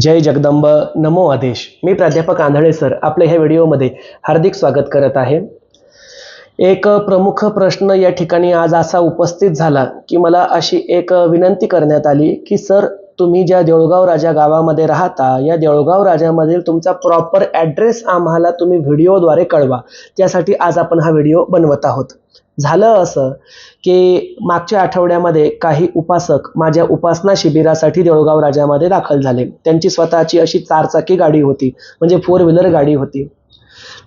जय जगदंब. नमो आदेश. मी प्राध्यापक आंधळे सर. आपल्या ह्या व्हिडिओमध्ये हार्दिक स्वागत करत आहे. एक प्रमुख प्रश्न या ठिकाणी आज असा उपस्थित झाला की मला अशी एक विनंती करण्यात आली की सर तुम्ही ज्या देऊळगाव राजा गावामध्ये राहता या देऊळगाव राजामधील तुमचा प्रॉपर ॲड्रेस आम्हाला तुम्ही व्हिडिओद्वारे कळवा. त्यासाठी आज आपण हा व्हिडिओ बनवत आहोत. झालं असं की मागच्या आठवड्यामध्ये काही उपासक माझ्या उपासना शिबिरासाठी देऊळगाव राजामध्ये दाखल झाले. त्यांची स्वतःची अशी चारचाकी गाडी होती म्हणजे फोर व्हीलर गाडी होती.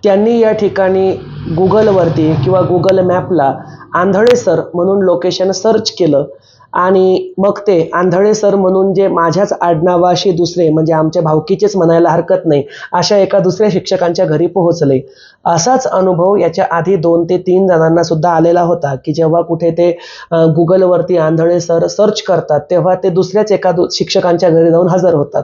त्यांनी या ठिकाणी गुगलवरती किंवा गुगल मॅपला आंधळे सर म्हणून लोकेशन सर्च केलं. आणि मग ते आंधळे सर म्हणून जे माझ्याच आडनावाशी दुसरे म्हणजे आमच्या भावकीचेच म्हणायला हरकत नाही अशा एका दुसऱ्या शिक्षकांच्या घरी पोहोचले. असाच अनुभव याच्या आधी दोन ते तीन जणांना सुद्धा आलेला होता की जेव्हा कुठे ते गुगलवरती आंधळे सर सर्च करतात तेव्हा ते दुसऱ्याच एका दु शिक्षकांच्या घरी जाऊन हजर होतात.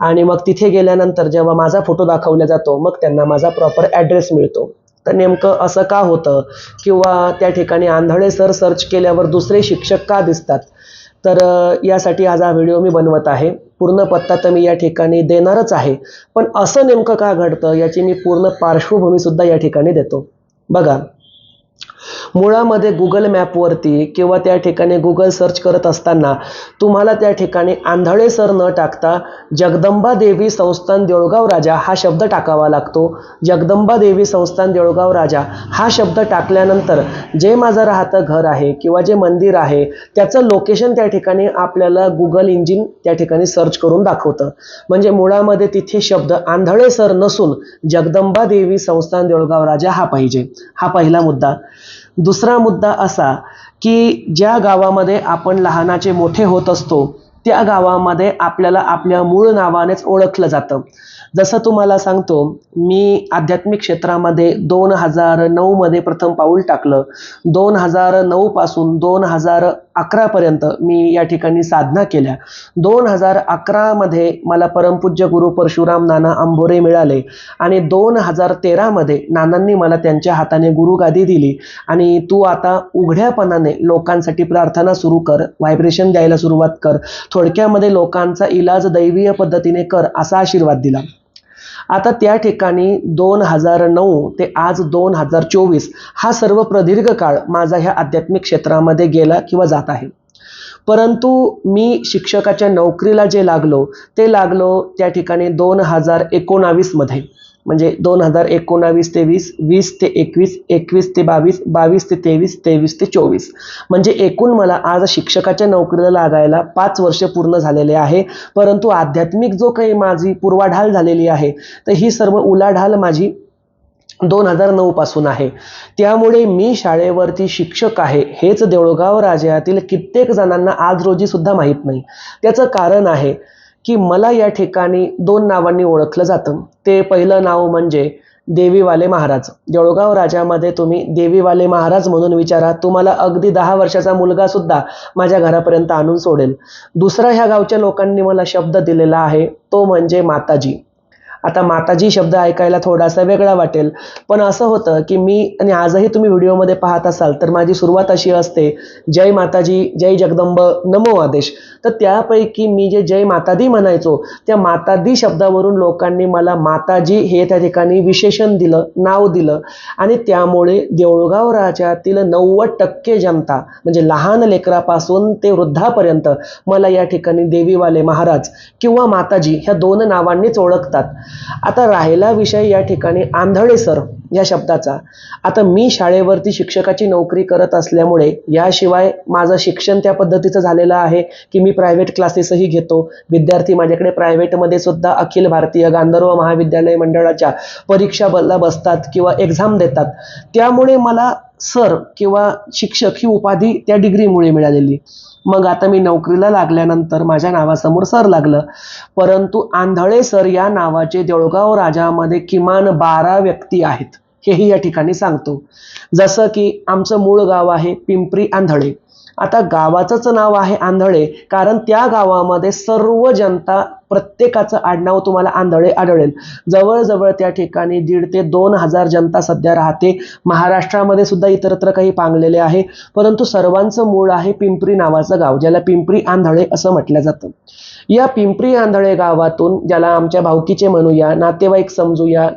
आणि मग तिथे गेल्यानंतर जेव्हा माझा फोटो दाखवला जातो मग त्यांना माझा प्रॉपर ॲड्रेस मिळतो. तर नेमकं असं का होतं? किंवा त्या ठिकाणी आंधळे सर सर्च केल्यावर दुसरे शिक्षक का दिसतात? तर यासाठी आज हा व्हिडिओ मी बनवत आहे. पूर्ण पत्ता तर मी या ठिकाणी देणारच आहे. पण असं नेमकं का घडतं याची मी पूर्ण पार्श्वभूमीसुद्धा या ठिकाणी देतो. बघा. मुळामध्ये गुगल मॅपवरती किंवा त्या ठिकाणी गुगल सर्च करत असताना तुम्हाला त्या ठिकाणी आंधळे सर न टाकता जगदंबा देवी संस्थान देऊळगाव राजा हा शब्द टाकावा लागतो. जगदंबा देवी संस्थान देऊळगाव राजा हा शब्द टाकल्यानंतर जे माझं राहतं घर आहे किंवा जे मंदिर आहे त्याचं लोकेशन त्या ठिकाणी आपल्याला गुगल इंजिन त्या ठिकाणी सर्च करून दाखवतं. म्हणजे मुळामध्ये तिथे शब्द आंधळे सर नसून जगदंबा देवी संस्थान देऊळगाव राजा हा पाहिजे. हा पहिला मुद्दा. दुसरा मुद्दा असा की ज्या गावामध्ये आपण लहानाचे मोठे होत असतो त्या गावामध्ये आपल्याला आपल्या मूळ नावानेच ओळखलं जातं. जसं तुम्हाला सांगतो मी आध्यात्मिक क्षेत्रामध्ये दोन हजार नऊमध्ये प्रथम पाऊल टाकलं. दोन हजार नऊपासून दोन हजार अकरापर्यंत मी या ठिकाणी साधना केल्या. दोन हजार अकरामध्ये मला परमपूज्य गुरु परशुराम नाना आंबोरे मिळाले आणि दोन हजार तेरामध्ये नानांनी मला त्यांच्या हाताने गुरुगादी दिली. आणि तू आता उघड्यापणाने लोकांसाठी प्रार्थना सुरू कर व्हायब्रेशन द्यायला सुरुवात कर थोडक्यामध्ये लोकांचा इलाज दैवीय पद्धतीने कर असा आशीर्वाद दिला. आता त्या ठिकाणी दोन हजार नऊ ते आज दोन हजार चोवीस हा सर्व प्रदीर्घ काळ माझा ह्या आध्यात्मिक क्षेत्रामध्ये गेला किंवा जात आहे. परंतु मी शिक्षकाच्या नोकरीला जे लागलो ते लागलो त्या ठिकाणी दोन हजार एकोणावीसमध्ये म्हणजे दोन हजार एकोणावीस ते वीस वीस ते एकवीस एकवीस ते बावीस बावीस ते तेवीस तेवीस ते चोवीस. म्हणजे एकूण मला आज शिक्षकाच्या नोकरीला लागायला पाच वर्ष पूर्ण झालेले आहे. परंतु आध्यात्मिक जो काही माझी पूर्वाढाल झालेली आहे तर ही सर्व उलाढाल माझी दोन हजार नऊपासून आहे. त्यामुळे मी शाळेवरती शिक्षक आहे हेच देऊळगाव राजातील कित्येक जणांना आज रोजीसुद्धा माहीत नाही. त्याचं कारण आहे की मला या ठिकाणी दोन नावांनी ओळखलं जातं. ते पहिलं नाव म्हणजे देवीवाले महाराज. जळगाव राजामध्ये तुम्ही देवीवाले महाराज म्हणून विचारा. तुम्हाला अगदी दहा वर्षाचा मुलगा सुद्धा माझ्या घरापर्यंत आणून सोडेल. दुसरा ह्या गावच्या लोकांनी मला शब्द दिलेला आहे. तो म्हणजे माताजी. आता माताजी शब्द ऐकायला थोडासा वेगळा वाटेल. पण असं होतं की मी आणि आजही तुम्ही व्हिडिओमध्ये पाहत असाल तर माझी सुरुवात अशी असते जय माताजी जय जगदंब नमो आदेश. तर त्यापैकी मी जे जय मातादी म्हणायचो त्या मातादी शब्दावरून लोकांनी मला माताजी हे त्या ठिकाणी विशेषण दिलं नाव दिलं. आणि त्यामुळे देऊळगाव राज्यातील नव्वद टक्के जनता म्हणजे लहान लेकरापासून ते वृद्धापर्यंत मला या ठिकाणी देवीवाले महाराज किंवा माताजी ह्या दोन नावांनीच ओळखतात. आता राहिला विषय या ठिकाणी आंधळे सर या शब्दाचा. आता मी शाळेवरती शिक्षकाची नोकरी करत असल्यामुळे याशिवाय माझं शिक्षण त्या पद्धतीचं झालेलं आहे की मी प्रायव्हेट क्लासेसही घेतो. विद्यार्थी माझ्याकडे प्रायव्हेटमध्ये सुद्धा अखिल भारतीय गांधर्व महाविद्यालय मंडळाच्या परीक्षा बला बसतात किंवा एक्झाम देतात. त्यामुळे मला सर किंवा शिक्षक ही उपाधी त्या डिग्रीमुळे मिळालेली. मग आता मी नोकरीला लागल्यानंतर माझ्या नावासमोर सर लागलं. परंतु आंधळे सर या नावाचे देऊळगाव राजामध्ये किमान बारा व्यक्ती आहेत. हेही या ठिकाणी सांगतो. जसं की आमचं मूळ गाव आहे पिंपरी आंधळे. आता गावाचंच नाव आहे आंधळे कारण त्या गावामध्ये सर्व जनता प्रत्येकाचं आडनाव तुम्हाला आंधळे आढळेल. जवळजवळ त्या ठिकाणी दीड ते दोन हजार जनता सध्या राहते. महाराष्ट्रामध्ये सुद्धा इतरत्र काही पांगलेले आहे. परंतु सर्वांचं मूळ आहे पिंपरी नावाचं गाव ज्याला पिंपरी आंधळे असं म्हटलं जातं. या पिंपरी आंधळे गावातून ज्याला आमच्या भावकीचे म्हणूया नातेवाईक समजूया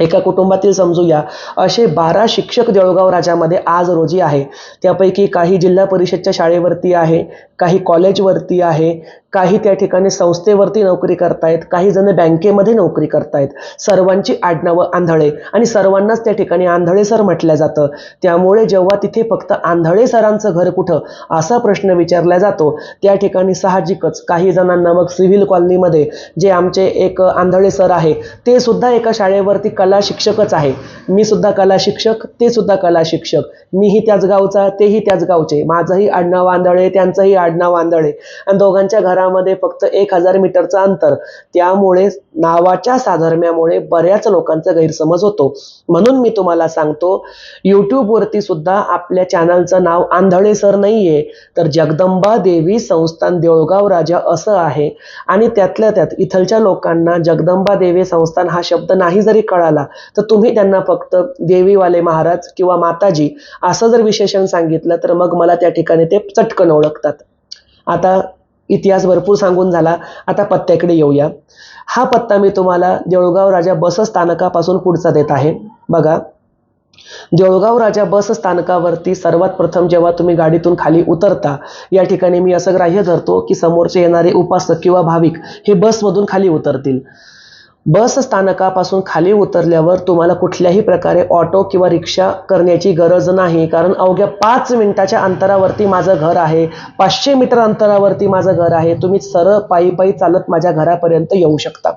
एका कुटुंबातील समजू या असे बारा शिक्षक जळगाव राजामध्ये आज रोजी आहे. त्यापैकी काही जिल्हा परिषदच्या शाळेवरती आहे काही कॉलेजवरती आहे काही त्या ठिकाणी संस्थेवरती नोकरी करतायत काही जण बँकेमध्ये नोकरी करतायत. सर्वांची आडनावं आंधळे आणि सर्वांनाच त्या ठिकाणी आंधळे सर म्हटलं जातं. त्यामुळे जेव्हा तिथे फक्त आंधळे सरांचं घर कुठं असा प्रश्न विचारला जातो त्या ठिकाणी साहजिकच काही जणांना मग सिव्हिल कॉलनीमध्ये जे आमचे एक आंधळे सर आहे ते सुद्धा एका शाळेवरती कला कला शिक्षकच आहे. मी सुद्धा कला शिक्षक ते सुद्धा कला शिक्षक. मीही त्याच गावचा तेही त्याच गावचे. माझंही आडनाव आंधळे त्यांचंही आडनाव आंधळे आणि दोघांच्या घरामध्ये फक्त एक हजार मीटरचं अंतर. त्यामुळे नावाच्या साधर्म्यामुळे बऱ्याच लोकांचा गैरसमज होतो. म्हणून मी तुम्हाला सांगतो यूट्यूबवरती सुद्धा आपल्या चॅनलचं नाव आंधळे सर नाहीये. तर जगदंबा देवी संस्थान देऊळगाव राजा असं आहे. आणि त्यातल्या त्यात इथलच्या लोकांना जगदंबा देवी संस्थान हा शब्द नाही जरी कळाला तर तुम्ही त्यांना फक्त देवीवाले महाराज किंवा माताजी असं जर विशेषण सांगितलं तर मग मला त्या ठिकाणी ते चटकन ओळखतात. आता इतिहास भरपूर सांगून झाला. आता पत्त्याकडे येऊया. हा पत्ता मी तुम्हाला देऊळगाव राजा बस स्थानकापासून पुढचा देत आहे. बघा. देऊळगाव राजा बस स्थानकावरती सर्वात प्रथम जेव्हा तुम्ही गाडीतून खाली उतरता या ठिकाणी मी असं ग्राह्य धरतो की समोरचे येणारे उपासक किंवा भाविक हे बसमधून खाली उतरतील. बस स्थानकापासून खाली उतरल्यावर तुम्हाला कुठल्याही प्रकारे ऑटो किंवा रिक्षा करण्याची गरज नाही. कारण अवघ्या पाच मिनिटाच्या अंतरावरती माझं घर आहे. पाचशे मीटर अंतरावरती माझं घर आहे. तुम्ही सरळ पायी पायी चालत माझ्या घरापर्यंत येऊ शकता.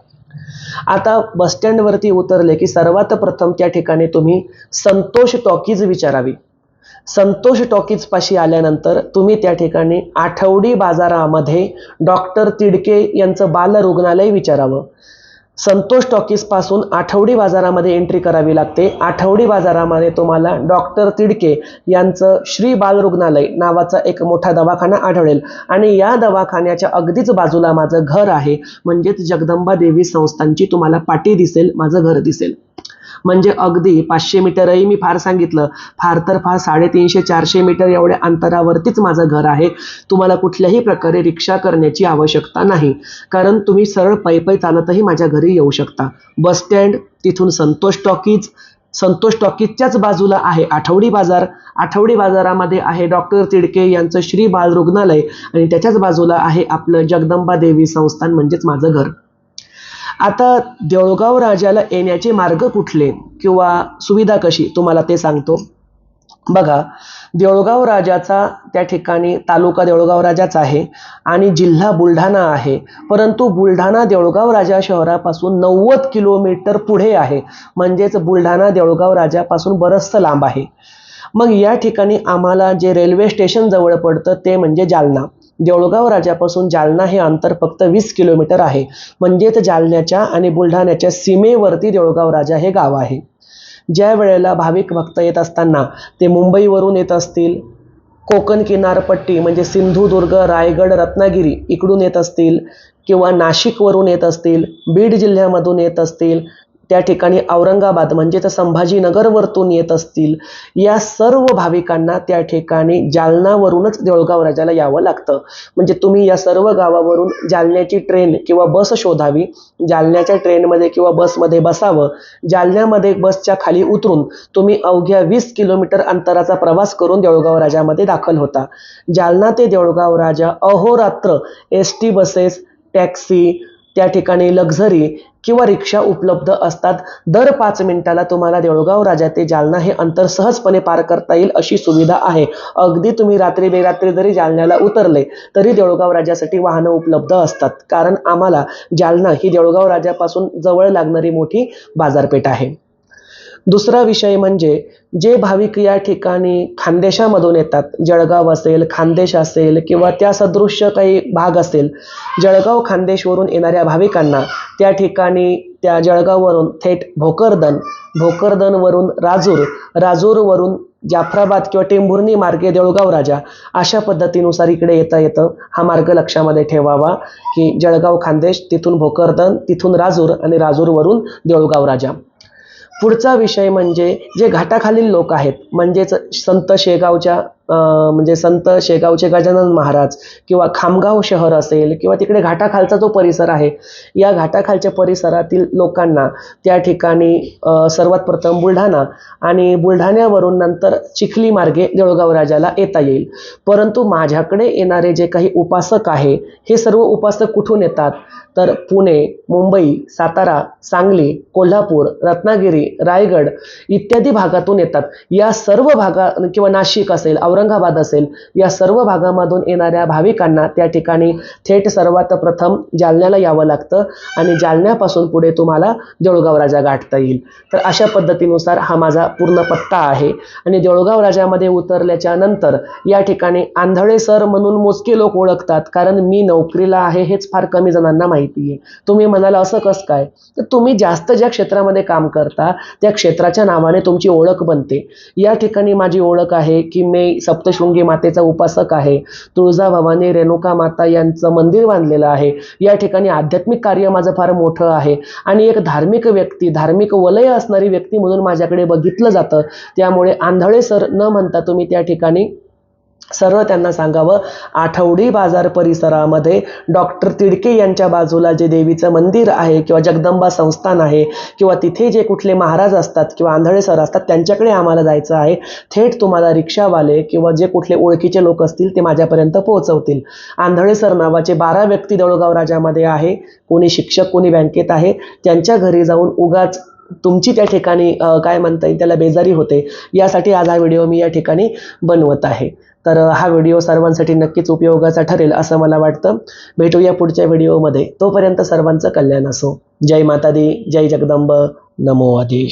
आता बस स्टँडवरती उतरले की सर्वात प्रथम त्या ठिकाणी तुम्ही संतोष टॉकीज विचारावी. संतोष टॉकीज पाशी आल्यानंतर तुम्ही त्या ठिकाणी आठवडी बाजारामध्ये डॉक्टर तिडके यांचं बालरुग्णालय विचारावं. संतोष टॉकीजपासून आठवडी बाजारामध्ये एंट्री करावी लागते. आठवडी बाजारामध्ये तुम्हाला डॉक्टर तिडके यांचं श्री बाल रुग्णालय नावाचा एक मोठा दवाखाना आढळेल. आणि या दवाखान्याच्या अगदीच बाजूला माझं घर आहे. म्हणजेच जगदंबा देवी संस्थांची तुम्हाला पाटी दिसेल माझं घर दिसेल. म्हणजे अगदी पाचशे मीटरही मी फार सांगितलं. फार तर फार साडेतीनशे चारशे मीटर एवढ्या अंतरावरतीच माझं घर आहे. तुम्हाला कुठल्याही प्रकारे रिक्षा करण्याची आवश्यकता नाही. कारण तुम्ही सरळ पै पै चालतही माझ्या घरी येऊ शकता. बस स्टँड तिथून संतोष टॉकीज संतोष टॉकीजच्याच बाजूला आहे आठवडी बाजार. आठवडी बाजारामध्ये आहे डॉक्टर तिडके यांचं श्री बाल रुग्णालय आणि त्याच्याच बाजूला आहे आपलं जगदंबा देवी संस्थान म्हणजेच माझं घर. आता देऊळगाव राजाला येण्याचे मार्ग कुठले किंवा सुविधा कशी तुम्हाला ते सांगतो. बघा देऊळगाव राजाचा त्या ठिकाणी तालुका देऊळगाव राजाचा आहे आणि जिल्हा बुलढाणा आहे. परंतु बुलढाणा देऊळगाव राजा शहरापासून नव्वद किलोमीटर पुढे आहे. म्हणजेच बुलढाणा देऊळगाव राजापासून बरंचसं लांब आहे. मग या ठिकाणी आम्हाला जे रेल्वे स्टेशन जवळ पडतं ते म्हणजे जालना. देऊळगाव राजापासून जालना हे अंतर फक्त वीस किलोमीटर आहे. म्हणजेच जालन्याच्या आणि बुलढाण्याच्या सीमेवरती देऊळगाव राजा हे गाव आहे. ज्या वेळेला भाविक भक्त येत असताना ते मुंबईवरून येत असतील कोकण किनारपट्टी म्हणजे सिंधुदुर्ग रायगड रत्नागिरी इकडून येत असतील किंवा नाशिकवरून येत असतील बीड जिल्ह्यामधून येत असतील त्या ठिकाणी औरंगाबाद म्हणजेच संभाजीनगरवरतून येत असतील या सर्व भाविकांना त्या ठिकाणी जालनावरूनच देऊळगाव राजाला यावं लागतं. म्हणजे तुम्ही या सर्व गावावरून जालन्याची ट्रेन किंवा बस शोधावी जालन्याच्या ट्रेनमध्ये किंवा बसमध्ये बसावं जालन्यामध्ये बसच्या खाली उतरून तुम्ही अवघ्या वीस किलोमीटर अंतराचा प्रवास करून देऊळगाव राजामध्ये दाखल होता. जालना ते देऊळगाव राजा अहोरात्र एस टी बसेस टॅक्सी त्या ठिकाणी लक्झरी किंवा रिक्षा उपलब्ध असतात. दर पाच मिनिटाला तुम्हाला देऊळगाव राजा ते जालना हे अंतर सहजपणे पार करता येईल अशी सुविधा आहे. अगदी तुम्ही रात्री बेरात्री जरी जालन्याला उतरले तरी देऊळगाव राजासाठी वाहनं उपलब्ध असतात. कारण आम्हाला जालना ही देऊळगाव राजापासून जवळ लागणारी मोठी बाजारपेठ आहे. दुसरा विषय म्हणजे जे भाविक या ठिकाणी खानदेशामधून येतात जळगाव असेल खानदेश असेल किंवा त्या सदृश्य काही भाग असेल जळगाव खानदेशवरून येणाऱ्या भाविकांना त्या ठिकाणी त्या जळगाववरून थेट भोकरदन भोकरदनवरून राजूर राजूरवरून जाफराबाद किंवा टेंभुर्णी मार्गे देऊळगाव राजा अशा पद्धतीनुसार इकडे येता येतं. हा मार्ग लक्षामध्ये ठेवावा की जळगाव खानदेश तिथून भोकरदन तिथून राजूर आणि राजूरवरून देऊळगाव राजा. पुढचा विषय म्हणजे जे घाटाखालील लोक आहेत म्हणजेच संत शेगावच्या म्हणजे संत शेगावचे गजानन महाराज किंवा खामगाव शहर असेल किंवा तिकडे घाटाखालचा जो परिसर आहे या घाटाखालच्या परिसरातील लोकांना त्या ठिकाणी सर्वात प्रथम बुलढाणा आणि बुलढाण्यावरून नंतर चिखली मार्गे देऊळगाव राजाला येता येईल. परंतु माझ्याकडे येणारे जे काही उपासक आहे हे सर्व उपासक कुठून येतात? तर पुणे मुंबई सातारा सांगली कोल्हापूर रत्नागिरी रायगड इत्यादी भागातून येतात. या सर्व भागा किंवा नाशिक असेल औरंगाबाद असेल या सर्व भागामधून येणाऱ्या भाविकांना त्या ठिकाणी थेट सर्वात प्रथम जालन्याला यावं लागतं आणि जालन्यापासून पुढे तुम्हाला देऊळगाव राजा गाठता येईल. तर अशा पद्धतीनुसार हा माझा पूर्ण पत्ता आहे. आणि देऊळगाव राजामध्ये उतरल्याच्या नंतर या ठिकाणी आंधळे सर म्हणून मोजके लोक ओळखतात कारण मी नोकरीला आहे हेच फार कमी जणांना माहिती आहे. तुम्ही म्हणाला असं कसं काय? तर तुम्ही जास्त ज्या क्षेत्रामध्ये काम करता त्या क्षेत्राच्या नावाने तुमची ओळख बनते. या ठिकाणी माझी ओळख आहे की मी सप्तशृंगी मातेचा उपासक आहे. तुळजाभवानी रेणुका माता यांचं मंदिर बांधलेलं आहे. या ठिकाणी आध्यात्मिक कार्य माझं फार मोठं आहे. आणि एक धार्मिक व्यक्ती धार्मिक वलय असणारी व्यक्ती म्हणून माझ्याकडे बघितलं जातं. त्यामुळे आंधळे सर न म्हणता तुम्ही त्या ठिकाणी सरळ त्यांना सांगावं. आठवडी बाजार परिसरामध्ये डॉक्टर तिडके यांच्या बाजूला जे देवीचं मंदिर आहे किंवा जगदंबा संस्थान आहे किंवा तिथे जे कुठले महाराज असतात किंवा आंधळे सर असतात त्यांच्याकडे आम्हाला जायचं आहे. थेट तुम्हाला रिक्षावाले किंवा जे कुठले ओळखीचे लोक असतील ते माझ्यापर्यंत पोहोचवतील. आंधळे सर नावाचे बारा व्यक्ती दळगाव राजामध्ये आहे. कोणी शिक्षक कोणी बँकेत आहे. त्यांच्या घरी जाऊन उगाच तुमची त्या ठिकाणी काय म्हणता येईल त्याला बेजारी होते. यासाठी आज हा व्हिडिओ मी या ठिकाणी बनवत आहे. तर हा व्हिडिओ सर्वांसाठी नक्कीच उपयोगाचा ठरेल असं मला वाटतं. भेटूया पुढच्या व्हिडिओमध्ये. तोपर्यंत सर्वांचं कल्याण असो. जय माता दी जय जगदंब. नमो आदेश.